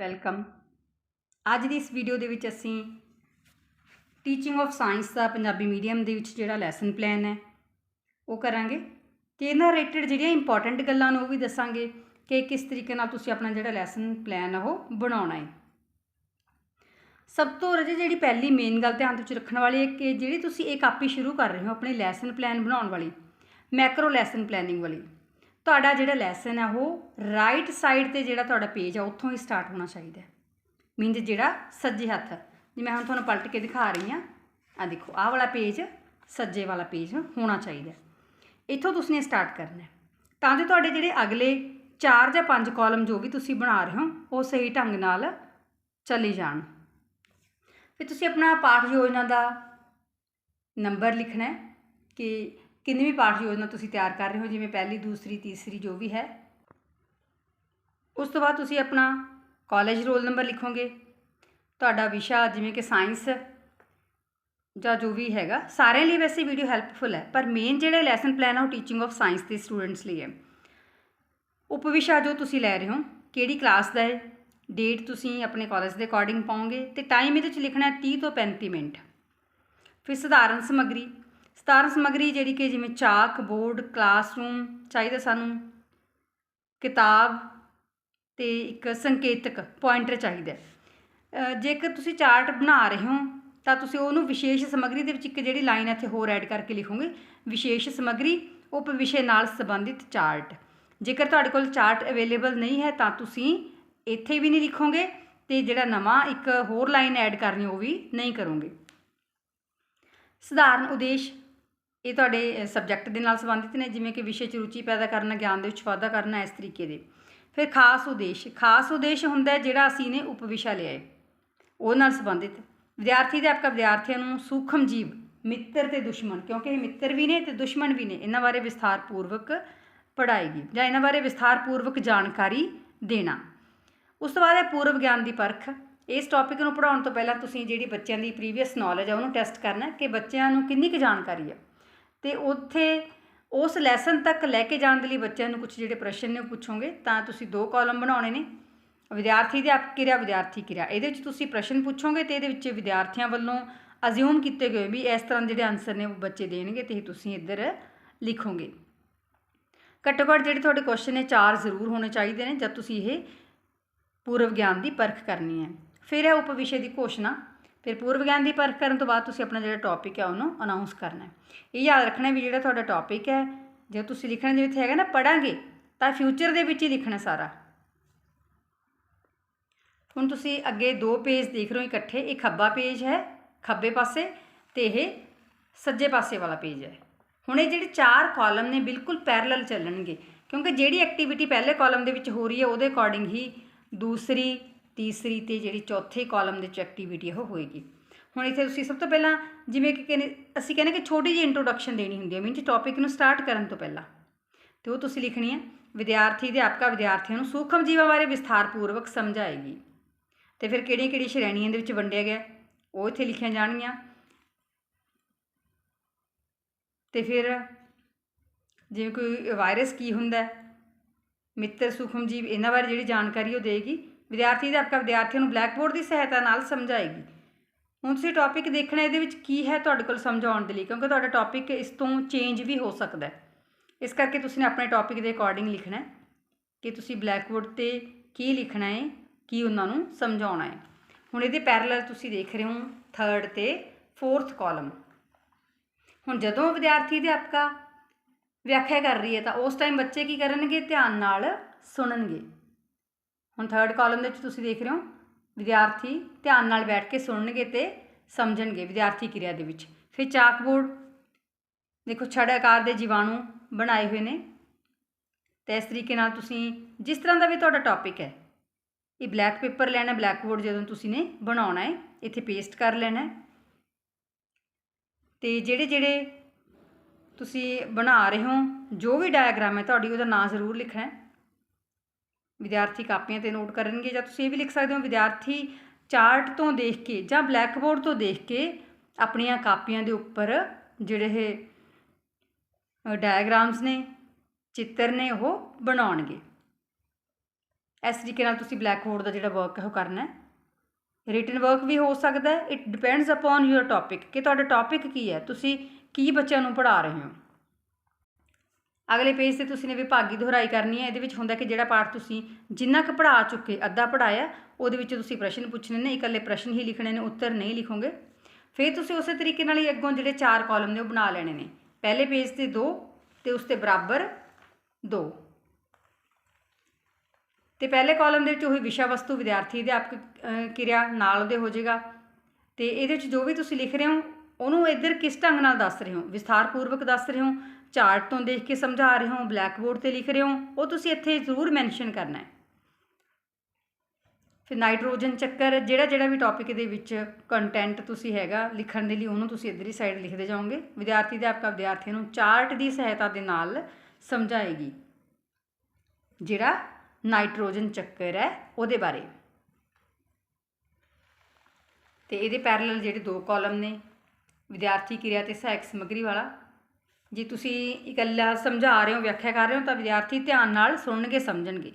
Welcome. ਅੱਜ ਦੀ ਇਸ video ਦੇ ਵਿੱਚ ਅਸੀਂ ਟੀਚਿੰਗ ਆਫ ਸਾਇੰਸ ਦਾ ਪੰਜਾਬੀ ਮੀਡੀਅਮ ਦੇ ਵਿੱਚ ਜਿਹੜਾ ਲੈਸਨ ਪਲਾਨ ਹੈ, ਉਹ ਕਰਾਂਗੇ ਤੇ ਇਹਨਾਂ ਰਿਲੇਟਡ ਜਿਹੜੀਆਂ ਇੰਪੋਰਟੈਂਟ ਗੱਲਾਂ ਨੇ ਉਹ ਵੀ ਦੱਸਾਂਗੇ ਕਿ ਕਿਸ ਤਰੀਕੇ ਨਾਲ ਤੁਸੀਂ ਆਪਣਾ ਜਿਹੜਾ ਲੈਸਨ ਪਲਾਨ ਆ ਉਹ ਬਣਾਉਣਾ ਹੈ। ਸਭ ਤੋਂ ਰਜੇ ਜਿਹੜੀ ਪਹਿਲੀ ਮੇਨ ਗੱਲ ਧਿਆਨ ਵਿੱਚ ਰੱਖਣ ਵਾਲੀ ਹੈ ਕਿ ਜਿਹੜੀ ਤੁਸੀਂ ਇਹ ਕਾਪੀ ਸ਼ੁਰੂ ਕਰ ਰਹੇ ਹੋ ਆਪਣੇ ਲੈਸਨ ਪਲਾਨ ਬਣਾਉਣ ਵਾਲੀ ਮੈਕਰੋ ਲੈਸਨ ਪਲੈਨਿੰਗ ਵਾਲੀ ਤੁਹਾਡਾ ਜਿਹੜਾ ਲੈਸਨ ਹੈ ਉਹ ਰਾਈਟ ਸਾਈਡ ਤੇ ਜਿਹੜਾ ਤੁਹਾਡਾ ਪੇਜ ਆ, ਉੱਥੋਂ ਹੀ ਸਟਾਰਟ ਹੋਣਾ ਚਾਹੀਦਾ ਹੈ। ਮੀਨਸ ਜਿਹੜਾ ਸੱਜੇ ਹੱਥ, ਜਿਵੇਂ ਹੁਣ ਤੁਹਾਨੂੰ ਪਲਟ ਕੇ ਦਿਖਾ ਰਹੀ ਹਾਂ। ਆ ਦੇਖੋ, ਆਹ ਵਾਲਾ ਪੇਜ ਸੱਜੇ ਵਾਲਾ ਪੇਜ ਹੋਣਾ ਚਾਹੀਦਾ ਇੱਥੋਂ ਤੁਸੀਂ ਨੇ ਸਟਾਰਟ ਕਰਨਾ ਤਾਂ ਜੋ ਤੁਹਾਡੇ ਜਿਹੜੇ ਅਗਲੇ 4 ਜਾਂ 5 ਕਾਲਮ ਜੋ ਵੀ ਤੁਸੀਂ ਬਣਾ ਰਹੇ ਹੋ, ਉਹ ਸਹੀ ਢੰਗ ਨਾਲ ਚਲੇ ਜਾਣ। ਫਿਰ ਤੁਸੀਂ ਆਪਣਾ ਪਾਠ ਯੋਜਨਾ ਦਾ ਨੰਬਰ ਲਿਖਣਾ ਹੈ ਕਿ ਕਿੰਨਵੀਂ ਪਾਠ ਯੋਜਨਾ ਤੁਸੀਂ ਤਿਆਰ ਕਰ ਰਹੇ ਹੋ, ਜਿਵੇਂ ਪਹਿਲੀ, ਦੂਸਰੀ, ਤੀਸਰੀ, ਜੋ ਵੀ ਹੈ, ਉਸ ਤੋਂ ਬਾਅਦ ਤੁਸੀਂ ਆਪਣਾ ਕਾਲਜ ਰੋਲ ਨੰਬਰ ਲਿਖੋਗੇ। ਤੁਹਾਡਾ ਵਿਸ਼ਾ ਜਿਵੇਂ ਕਿ ਸਾਇੰਸ ਜਾਂ ਜੋ ਵੀ ਹੈਗਾ, ਸਾਰਿਆਂ ਲਈ ਵੈਸੇ ਵੀਡੀਓ ਹੈਲਪਫੁਲ ਹੈ, ਪਰ ਮੇਨ ਜਿਹੜਾ ਲੈਸਨ ਪਲਾਨ ਆ ਉਹ ਟੀਚਿੰਗ ਆਫ ਸਾਇੰਸ ਦੇ ਸਟੂਡੈਂਟਸ ਲਈ ਹੈ। ਉਪ ਵਿਸ਼ਾ ਜੋ ਤੁਸੀਂ ਲੈ ਰਹੇ ਹੋ, ਕਿਹੜੀ ਕਲਾਸ ਦਾ ਹੈ ਡੇਟ ਤੁਸੀਂ ਆਪਣੇ ਕਾਲਜ ਦੇ ਅਕੋਰਡਿੰਗ ਪਾਉਂਗੇ ਤੇ ਟਾਈਮ ਇਹਦੇ ਵਿੱਚ ਲਿਖਣਾ ਹੈ 30 ਤੋਂ 35 ਮਿੰਟ। ਫਿਰ ਸਧਾਰਨ ਸਮੱਗਰੀ ਸਤਾਰਨ ਸਮੱਗਰੀ ਜਿਹੜੀ ਕਿ ਜਿਵੇਂ ਚਾਕ, ਬੋਰਡ, ਕਲਾਸਰੂਮ ਚਾਹੀਦਾ ਸਾਨੂੰ, ਕਿਤਾਬ ਤੇ ਇੱਕ ਸੰਕੇਤਕ ਪੁਆਇੰਟਰ ਚਾਹੀਦਾ ਜੇਕਰ ਤੁਸੀਂ ਚਾਰਟ ਬਣਾ ਰਹੇ ਹੋ, ਤਾਂ ਤੁਸੀਂ ਉਹਨੂੰ ਵਿਸ਼ੇਸ਼ ਸਮੱਗਰੀ ਦੇ ਵਿੱਚ ਇੱਕ ਜਿਹੜੀ ਲਾਈਨ ਇੱਥੇ ਹੋਰ ਐਡ ਕਰਕੇ ਲਿਖੋਗੇ, ਵਿਸ਼ੇਸ਼ ਸਮੱਗਰੀ ਉਪ ਵਿਸ਼ੇ ਨਾਲ ਸੰਬੰਧਿਤ ਚਾਰਟ ਜੇਕਰ ਤੁਹਾਡੇ ਕੋਲ ਚਾਰਟ ਅਵੇਲੇਬਲ ਨਹੀਂ ਹੈ, ਤਾਂ ਤੁਸੀਂ ਇੱਥੇ ਵੀ ਨਹੀਂ ਲਿਖੋਗੇ ਤੇ ਜਿਹੜਾ ਨਵਾਂ ਇੱਕ ਹੋਰ ਲਾਈਨ ਐਡ ਕਰਨੀ ਉਹ ਵੀ ਨਹੀਂ ਕਰੋਗੇ। ਸਧਾਰਨ ਉਦੇਸ਼ ਇਹ ਤੁਹਾਡੇ ਸਬਜੈਕਟ ਦੇ ਨਾਲ ਸੰਬੰਧਿਤ ਨੇ, ਜਿਵੇਂ ਕਿ ਵਿਸ਼ੇ 'ਚ ਰੁਚੀ ਪੈਦਾ ਕਰਨਾ, ਗਿਆਨ ਦੇ ਵਿੱਚ ਵਾਧਾ ਕਰਨਾ, ਇਸ ਤਰੀਕੇ ਦੇ। ਫਿਰ ਖਾਸ ਉਦੇਸ਼ ਖਾਸ ਉਦੇਸ਼ ਹੁੰਦਾ ਹੈ ਜਿਹੜਾ ਅਸੀਂ ਨੇ ਉਪ ਵਿਸ਼ਾ ਲਿਆ ਹੈ। ਉਹ ਨਾਲ ਸੰਬੰਧਿਤ। ਵਿਦਿਆਰਥੀ ਦੇ ਆਪਕਾ ਵਿਦਿਆਰਥੀਆਂ ਨੂੰ ਸੂਖਮ ਜੀਵ, ਮਿੱਤਰ ਤੇ ਦੁਸ਼ਮਣ, ਕਿਉਂਕਿ ਇਹ ਮਿੱਤਰ ਵੀ ਨੇ ਤੇ ਦੁਸ਼ਮਣ ਵੀ ਨੇ, ਇਹਨਾਂ ਬਾਰੇ ਵਿਸਥਾਰ ਪੂਰਵਕ ਪੜਾਏਗੀ ਜਾਂ ਇਹਨਾਂ ਬਾਰੇ ਵਿਸਥਾਰ ਪੂਰਵਕ ਜਾਣਕਾਰੀ ਦੇਣਾ। ਉਸ ਤੋਂ ਬਾਅਦ ਹੈ ਪੂਰਵ ਗਿਆਨ ਦੀ ਪਰਖ। ਇਸ ਟੌਪਿਕ ਨੂੰ ਪੜਾਉਣ ਤੋਂ ਪਹਿਲਾਂ ਤੁਸੀਂ ਜਿਹੜੀ ਬੱਚਿਆਂ ਦੀ ਪ੍ਰੀਵੀਅਸ ਨੌਲੇਜ ਹੈ ਉਹਨੂੰ ਟੈਸਟ ਕਰਨਾ ਕਿ ਬੱਚਿਆਂ ਨੂੰ ਕਿੰਨੀ ਕੁ ਜਾਣਕਾਰੀ ਹੈ ਅਤੇ ਉੱਥੇ ਉਸ ਲੈਸਨ ਤੱਕ ਲੈ ਕੇ ਜਾਣ ਦੇ ਲਈ ਬੱਚਿਆਂ ਨੂੰ ਕੁਝ ਜਿਹੜੇ ਪ੍ਰਸ਼ਨ ਨੇ ਉਹ ਪੁੱਛੋਗੇ, ਤਾਂ ਤੁਸੀਂ ਦੋ ਕਾਲਮ ਬਣਾਉਣੇ ਨੇ, ਵਿਦਿਆਰਥੀ ਦੇ ਆਪ ਕਿਰਿਆ, ਵਿਦਿਆਰਥੀ ਕਿਰਿਆ। ਇਹਦੇ ਵਿੱਚ ਤੁਸੀਂ ਪ੍ਰਸ਼ਨ ਪੁੱਛੋਗੇ ਤੇ ਇਹਦੇ ਵਿੱਚ ਵਿਦਿਆਰਥੀਆਂ ਵੱਲੋਂ ਅਜ਼ਿਊਮ ਕੀਤੇ ਗਏ ਵੀ ਇਸ ਤਰ੍ਹਾਂ ਦੇ ਜਿਹੜੇ ਆਨਸਰ ਨੇ ਉਹ ਬੱਚੇ ਦੇਣਗੇ ਤੇ ਇਹ ਤੁਸੀਂ ਇੱਧਰ ਲਿਖੋਗੇ। ਘੱਟੋ ਘੱਟ ਜਿਹੜੇ ਤੁਹਾਡੇ ਕੁਐਸਚਨ ਨੇ ਚਾਰ ਜ਼ਰੂਰ ਹੋਣੇ ਚਾਹੀਦੇ ਨੇ, ਜਦ ਤੁਸੀਂ ਇਹ ਪੂਰਵ ਗਿਆਨ ਦੀ ਪਰਖ ਕਰਨੀ ਹੈ। ਫਿਰ ਹੈ ਉਪ ਵਿਸ਼ੇ ਦੀ ਘੋਸ਼ਣਾ। ਫਿਰ ਪੂਰਵ ਗਿਆਨ ਦੀ ਪਰਖ ਕਰਨ ਤੋਂ ਬਾਅਦ ਤੁਸੀਂ ਆਪਣਾ ਜਿਹੜਾ ਟੌਪਿਕ ਹੈ ਉਹਨੂੰ ਅਨਾਉਂਸ ਕਰਨਾ ਹੈ। ਇਹ ਯਾਦ ਰੱਖਣਾ ਵੀ ਜਿਹੜਾ ਤੁਹਾਡਾ ਟੌਪਿਕ ਹੈ, ਜੇ ਤੁਸੀਂ ਲਿਖਣਾ ਜਿਵੇਂ ਇੱਥੇ ਹੈਗਾ ਨਾ ਪੜਾਂਗੇ ਤਾਂ ਫਿਊਚਰ ਦੇ ਵਿੱਚ ਹੀ ਲਿਖਣਾ ਸਾਰਾ। ਹੁਣ ਤੁਸੀਂ ਅੱਗੇ ਦੋ ਪੇਜ ਦੇਖ ਰਹੇ ਹੋ ਇਕੱਠੇ, ਇਹ ਖੱਬਾ ਪੇਜ ਹੈ, ਖੱਬੇ ਪਾਸੇ ਤੇ ਇਹ ਸੱਜੇ ਪਾਸੇ ਵਾਲਾ ਪੇਜ ਹੈ। ਹੁਣ ਇਹ ਜਿਹੜੇ ਚਾਰ ਕਾਲਮ ਨੇ ਬਿਲਕੁਲ ਪੈਰਲਲ ਚੱਲਣਗੇ, ਕਿਉਂਕਿ ਜਿਹੜੀ ਐਕਟੀਵਿਟੀ ਪਹਿਲੇ ਕਾਲਮ ਦੇ ਵਿੱਚ ਹੋ ਰਹੀ ਹੈ, ਉਹਦੇ ਅਕੋਰਡਿੰਗ ਹੀ ਦੂਸਰੀ ਤੀਸਰੀ ਤੇ ਜਿਹੜੀ ਚੌਥੇ ਕਾਲਮ ਦੇ ਵਿੱਚ ਐਕਟੀਵਿਟੀ ਉਹ ਹੋਏਗੀ। ਹੁਣ ਇੱਥੇ ਤੁਸੀਂ ਸਭ ਤੋਂ ਪਹਿਲਾਂ ਜਿਵੇਂ ਕਿ ਕਹਿੰਦੇ, ਅਸੀਂ ਕਹਿੰਦੇ ਕਿ ਛੋਟੀ ਜਿਹੀ ਇੰਟਰੋਡਕਸ਼ਨ ਦੇਣੀ ਹੁੰਦੀ ਹੈ ਮੀਨਸ ਟੌਪਿਕ ਨੂੰ ਸਟਾਰਟ ਕਰਨ ਤੋਂ ਪਹਿਲਾਂ। ਤੇ ਉਹ ਤੁਸੀਂ ਲਿਖਣੀ ਹੈ, ਵਿਦਿਆਰਥੀ ਦੇ ਵਿਦਿਆਰਥੀਆਂ ਨੂੰ ਸੂਖਮ ਜੀਵਾਂ ਬਾਰੇ ਵਿਸਥਾਰਪੂਰਵਕ ਸਮਝਾਏਗੀ। ਤੇ ਫਿਰ ਕਿਹੜੀਆਂ ਕਿਹੜੀਆਂ ਸ਼੍ਰੇਣੀਆਂ ਦੇ ਵਿੱਚ ਵੰਡਿਆ ਗਿਆ, ਉਹ ਇੱਥੇ ਲਿਖੀਆਂ ਜਾਣਗੀਆਂ। ਤੇ ਫਿਰ ਜਿਵੇਂ ਕੋਈ ਵਾਇਰਸ ਕੀ ਹੁੰਦਾ ਮਿੱਤਰ, ਸੂਖਮ ਜੀਵ, ਇਹਨਾਂ ਬਾਰੇ ਜਿਹੜੀ ਜਾਣਕਾਰੀ ਉਹ ਦੇਗੀ ਵਿਦਿਆਰਥੀ ਦੇ ਵਿਦਿਆਰਥੀਆਂ ਨੂੰ ਬਲੈਕਬੋਰਡ ਦੀ ਸਹਾਇਤਾ ਨਾਲ ਸਮਝਾਏਗੀ। ਹੁਣ ਤੁਸੀਂ ਟੌਪਿਕ ਦੇਖਣਾ, ਇਹਦੇ ਵਿੱਚ ਕੀ ਹੈ ਤੁਹਾਡੇ ਕੋਲ ਸਮਝਾਉਣ ਦੇ ਲਈ? ਕਿਉਂਕਿ ਤੁਹਾਡਾ ਟੌਪਿਕ ਇਸ ਤੋਂ ਚੇਂਜ ਵੀ ਹੋ ਸਕਦਾ ਹੈ। ਇਸ ਕਰਕੇ ਤੁਸੀਂ ਨੇ ਆਪਣੇ ਟੌਪਿਕ ਦੇ ਅਕੋਰਡਿੰਗ ਲਿਖਣਾ ਹੈ ਕਿ ਤੁਸੀਂ ਬਲੈਕਬੋਰਡ ਤੇ ਕੀ ਲਿਖਣਾ ਹੈ, ਕੀ ਉਹਨਾਂ ਨੂੰ ਸਮਝਾਉਣਾ ਹੈ। ਹੁਣ ਇਹਦੇ ਪੈਰਲਲ ਤੁਸੀਂ ਦੇਖ ਰਹੇ ਹੋ ਥਰਡ ਤੇ ਫੋਰਥ ਕਾਲਮ ਹੁਣ ਜਦੋਂ ਵਿਦਿਆਰਥੀ ਅਧਿਆਪਕਾ ਵਿਆਖਿਆ ਕਰ ਰਹੀ ਹੈ, ਤਾਂ ਉਸ ਟਾਈਮ ਬੱਚੇ ਕੀ ਕਰਨਗੇ? ਧਿਆਨ ਨਾਲ ਸੁਣਨਗੇ। ਹੁਣ ਥਰਡ ਕਾਲਮ ਦੇ ਵਿੱਚ ਤੁਸੀਂ ਦੇਖ ਰਹੇ ਹੋ, ਵਿਦਿਆਰਥੀ ਧਿਆਨ ਨਾਲ ਬੈਠ ਕੇ ਸੁਣਨਗੇ ਤੇ ਸਮਝਣਗੇ ਵਿਦਿਆਰਥੀ ਕਿਰਿਆ ਦੇ ਵਿੱਚ। ਫਿਰ ਚਾਕਬੋਰਡ ਦੇਖੋ ਛੜ ਆਕਾਰ ਦੇ ਜੀਵਾਣੂ ਬਣਾਏ ਹੋਏ ਨੇ। ਤੇ ਇਸ ਤਰੀਕੇ ਨਾਲ ਤੁਸੀਂ, ਜਿਸ ਤਰ੍ਹਾਂ ਦਾ ਵੀ ਤੁਹਾਡਾ ਟੌਪਿਕ ਹੈ, ਇਹ ਬਲੈਕ ਪੇਪਰ ਲੈਣਾ ਬਲੈਕ ਬੋਰਡ ਜਦੋਂ ਤੁਸੀਂ ਨੇ ਬਣਾਉਣਾ ਹੈ, ਇੱਥੇ ਪੇਸਟ ਕਰ ਲੈਣਾ ਹੈ। ਤੇ ਜਿਹੜੇ ਜਿਹੜੇ ਤੁਸੀਂ ਬਣਾ ਰਹੇ ਹੋ, ਜੋ ਵੀ ਡਾਇਗਰਾਮ ਹੈ, ਤੁਹਾਡੀ ਉਹਦਾ ਨਾਂ ਜ਼ਰੂਰ ਲਿਖਣਾ ਹੈ। ਵਿਦਿਆਰਥੀ ਕਾਪੀਆਂ ਤੇ ਨੋਟ ਕਰਨਗੇ ਜਾਂ ਤੁਸੀਂ ਇਹ ਵੀ ਲਿਖ ਸਕਦੇ ਹੋ, ਵਿਦਿਆਰਥੀ ਚਾਰਟ ਤੋਂ ਦੇਖ ਕੇ ਜਾਂ ਬਲੈਕ ਬੋਰਡ ਤੋਂ ਦੇਖ ਕੇ ਆਪਣੀਆਂ ਕਾਪੀਆਂ ਦੇ ਉੱਪਰ ਜਿਹੜੇ ਇਹ ਡਾਇਗਰਾਮਸ ਨੇ, ਚਿੱਤਰ ਨੇ ਉਹ ਬਣਾਉਣਗੇ। ਇਸ ਤਰੀਕੇ ਨਾਲ ਤੁਸੀਂ ਬਲੈਕ ਬੋਰਡ ਦਾ ਜਿਹੜਾ ਵਰਕ ਹੈ ਉਹ ਕਰਨਾ ਹੈ। ਰਿਟਨ ਵਰਕ ਵੀ ਹੋ ਸਕਦਾ ਹੈ। It depends upon your topic ਕਿ ਤੁਹਾਡਾ ਟੌਪਿਕ ਕੀ ਹੈ? ਤੁਸੀਂ ਕੀ ਬੱਚਿਆਂ ਨੂੰ ਪੜ੍ਹਾ ਰਹੇ ਹੋ? ਅਗਲੇ ਪੇਜ ਤੇ ਤੁਸੀਂ ਨੇ ਵਿਭਾਗੀ ਦੁਹਰਾਈ ਕਰਨੀ ਹੈ, ਇਹਦੇ ਵਿੱਚ ਹੁੰਦਾ ਕਿ ਜਿਹੜਾ ਪਾਠ ਤੁਸੀਂ ਜਿੰਨਾ ਕੁ ਪੜ੍ਹਾ ਚੁੱਕੇ, ਅੱਧਾ ਪੜ੍ਹਾਇਆ, ਉਹਦੇ ਵਿੱਚ ਤੁਸੀਂ ਪ੍ਰਸ਼ਨ ਪੁੱਛਣੇ ਨੇ, ਇਕੱਲੇ ਪ੍ਰਸ਼ਨ ਹੀ ਲਿਖਣੇ ਨੇ, ਉੱਤਰ ਨਹੀਂ ਲਿਖੋਗੇ। ਫਿਰ ਤੁਸੀਂ ਉਸੇ ਤਰੀਕੇ ਨਾਲ ਹੀ ਅੱਗੋਂ ਜਿਹੜੇ ਚਾਰ ਕਾਲਮ ਨੇ ਉਹ ਬਣਾ ਲੈਣੇ ਨੇ। ਪਹਿਲੇ ਪੇਜ ਤੇ ਦੋ ਤੇ ਉਸ ਤੇ ਬਰਾਬਰ ਦੋ। ਤੇ ਪਹਿਲੇ ਕਾਲਮ ਦੇ ਵਿੱਚ ਉਹੀ ਵਿਸ਼ਾ ਵਸਤੂ ਵਿਦਿਆਰਥੀ ਅਧਿਆਪਕ ਕਿਰਿਆ ਨਾਲ ਉਹਦੇ ਹੋ ਜਾਏਗਾ। ਤੇ ਇਹਦੇ ਵਿੱਚ ਜੋ ਵੀ ਤੁਸੀਂ ਲਿਖ ਰਹੇ ਹੋ ਉਹਨੂੰ ਇੱਧਰ ਕਿਸ ਢੰਗ ਨਾਲ ਦੱਸ ਰਹੇ ਹੋ? ਵਿਸਥਾਰਪੂਰਵਕ ਦੱਸ ਰਹੇ ਹੋ? ਚਾਰਟ ਤੋਂ ਦੇਖ ਕੇ ਸਮਝਾ ਰਹੇ ਹੋ? ਬਲੈਕ ਬੋਰਡ ਤੇ ਲਿਖ ਰਹੇ ਹੋ? ਉਹ ਤੁਸੀਂ ਇੱਥੇ ਜ਼ਰੂਰ ਮੈਂਸ਼ਨ ਕਰਨਾ ਹੈ। ਫਿਰ ਨਾਈਟ੍ਰੋਜਨ ਚੱਕਰ, ਜਿਹੜਾ ਜਿਹੜਾ ਵੀ ਟੌਪਿਕ ਦੇ ਵਿੱਚ ਕੰਟੈਂਟ ਤੁਸੀਂ ਹੈਗਾ ਲਿਖਣ ਦੇ ਲਈ, ਉਹਨੂੰ ਤੁਸੀਂ ਇੱਧਰਲੀ ਸਾਈਡ ਲਿਖਦੇ ਜਾਓਗੇ। ਵਿਦਿਆਰਥੀ ਅਧਿਆਪਕ ਵਿਦਿਆਰਥੀਆਂ ਨੂੰ ਚਾਰਟ ਦੀ ਸਹਾਇਤਾ ਦੇ ਨਾਲ ਸਮਝਾਏਗੀ। ਜਿਹੜਾ ਨਾਈਟ੍ਰੋਜਨ ਚੱਕਰ ਹੈ, ਉਹਦੇ ਬਾਰੇ। ਤੇ ਇਹਦੇ ਪੈਰਲਲ ਜਿਹੜੇ ਦੋ ਕਾਲਮ ਨੇ ਵਿਦਿਆਰਥੀ ਕਿਰਿਆ ਤੇ ਸਹਾਇਕ ਸਮੱਗਰੀ ਵਾਲਾ। ਜੇ ਤੁਸੀਂ ਇਕੱਲਾ ਸਮਝਾ ਰਹੇ ਹੋ, ਵਿਆਖਿਆ ਕਰ ਰਹੇ ਹੋ, ਤਾਂ ਵਿਦਿਆਰਥੀ ਧਿਆਨ ਨਾਲ ਸੁਣਨਗੇ, ਸਮਝਣਗੇ।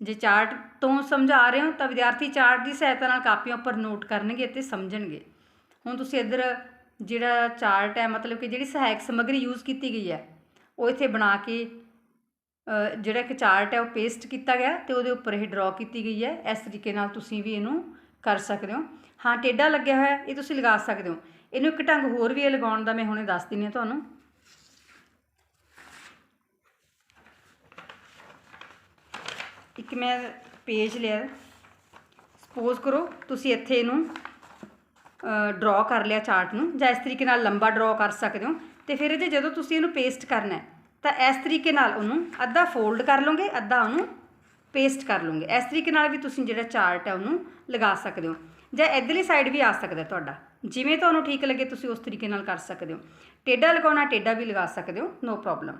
ਜੇ ਚਾਰਟ ਤੋਂ ਸਮਝਾ ਰਹੇ ਹੋ, ਤਾਂ ਵਿਦਿਆਰਥੀ ਚਾਰਟ ਦੀ ਸਹਾਇਤਾ ਨਾਲ ਕਾਪੀਆਂ ਉੱਪਰ ਨੋਟ ਕਰਨਗੇ ਅਤੇ ਸਮਝਣਗੇ। ਹੁਣ ਤੁਸੀਂ ਇੱਧਰ ਜਿਹੜਾ ਚਾਰਟ ਹੈ, ਮਤਲਬ ਕਿ ਜਿਹੜੀ ਸਹਾਇਕ ਸਮੱਗਰੀ ਯੂਜ਼ ਕੀਤੀ ਗਈ ਹੈ, ਉਹ ਇੱਥੇ ਬਣਾ ਕੇ ਜਿਹੜਾ ਇੱਕ ਚਾਰਟ ਹੈ, ਉਹ ਪੇਸਟ ਕੀਤਾ ਗਿਆ ਤੇ ਉਹਦੇ ਉੱਪਰ ਇਹ ਡਰਾ ਕੀਤੀ ਗਈ ਹੈ। ਇਸ ਤਰੀਕੇ ਨਾਲ ਤੁਸੀਂ ਵੀ ਇਹਨੂੰ ਕਰ ਸਕਦੇ ਹੋ। ਹਾਂ ਟੇਡਾ ਲੱਗਿਆ ਹੋਇਆ, ਇਹ ਤੁਸੀਂ ਲਗਾ ਸਕਦੇ ਹੋ। ਇਹਨੂੰ ਇੱਕ ਢੰਗ ਹੋਰ ਵੀ ਇਹ ਲਗਾਉਣ ਦਾ ਮੈਂ ਹੁਣੇ ਦੱਸ ਦਿੰਦੀ ਹਾਂ ਤੁਹਾਨੂੰ। ਇੱਕ ਮੈਂ ਪੇਜ ਲਿਆ। ਸਪੋਜ਼ ਕਰੋ ਤੁਸੀਂ ਇੱਥੇ ਇਹਨੂੰ ਡਰਾ ਕਰ ਲਿਆ ਚਾਰਟ ਨੂੰ, ਜਾਂ ਇਸ ਤਰੀਕੇ ਨਾਲ ਲੰਬਾ ਡਰਾ ਕਰ ਸਕਦੇ ਹੋ। ਤੇ ਫਿਰ ਇਹਦੇ ਜਦੋਂ ਤੁਸੀਂ ਇਹਨੂੰ ਪੇਸਟ ਕਰਨਾ ਹੈ, ਤਾਂ ਇਸ ਤਰੀਕੇ ਨਾਲ ਉਹਨੂੰ ਅੱਧਾ ਫੋਲਡ ਕਰ ਲਓਗੇ, ਅੱਧਾ ਉਹਨੂੰ ਪੇਸਟ ਕਰ ਲਓਗੇ। ਇਸ ਤਰੀਕੇ ਨਾਲ ਵੀ ਤੁਸੀਂ ਜਿਹੜਾ ਚਾਰਟ ਹੈ ਉਹਨੂੰ ਲਗਾ ਸਕਦੇ ਹੋ। ਜਾਂ ਇਧਰਲੀ ਸਾਈਡ ਵੀ ਆ ਸਕਦਾ ਤੁਹਾਡਾ। ਜਿਵੇਂ ਤੁਹਾਨੂੰ ਠੀਕ ਲੱਗੇ, ਤੁਸੀਂ ਉਸ ਤਰੀਕੇ ਨਾਲ ਕਰ ਸਕਦੇ ਹੋ। ਟੇਡਾ ਲਗਾਉਣਾ ਟੇਡਾ ਵੀ ਲਗਾ ਸਕਦੇ ਹੋ ਨੋ ਪ੍ਰੋਬਲਮ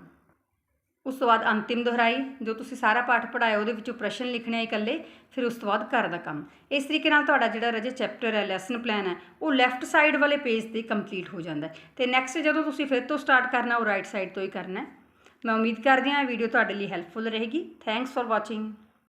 ਉਸ ਤੋਂ ਬਾਅਦ ਅੰਤਿਮ ਦੁਹਰਾਈ, ਜੋ ਤੁਸੀਂ ਸਾਰਾ ਪਾਠ ਪੜਾਇਆ ਉਹਦੇ ਵਿੱਚੋਂ ਪ੍ਰਸ਼ਨ ਲਿਖਣੇ ਆ ਇਕੱਲੇ, ਫਿਰ ਉਸ ਤੋਂ ਬਾਅਦ ਘਰ ਦਾ ਕੰਮ। ਇਸ ਤਰੀਕੇ ਨਾਲ ਤੁਹਾਡਾ ਜਿਹੜਾ ਰਜੇ ਚੈਪਟਰ ਹੈ ਲੈਸਨ ਪਲਾਨ ਹੈ, ਉਹ ਲੈਫਟ ਸਾਈਡ ਵਾਲੇ ਪੇਜ ਤੇ ਕੰਪਲੀਟ ਹੋ ਜਾਂਦਾ ਹੈ। ਤੇ ਨੈਕਸਟ ਜਦੋਂ ਤੁਸੀਂ ਫਿਰ ਤੋਂ ਸਟਾਰਟ ਕਰਨਾ, ਉਹ ਰਾਈਟ ਸਾਈਡ ਤੋਂ ਹੀ ਕਰਨਾ ਮੈਂ ਉਮੀਦ ਕਰਦੀ ਹਾਂ ਇਹ ਵੀਡੀਓ ਤੁਹਾਡੇ ਲਈ ਹੈਲਪਫੁਲ ਰਹੇਗੀ। Thanks for watching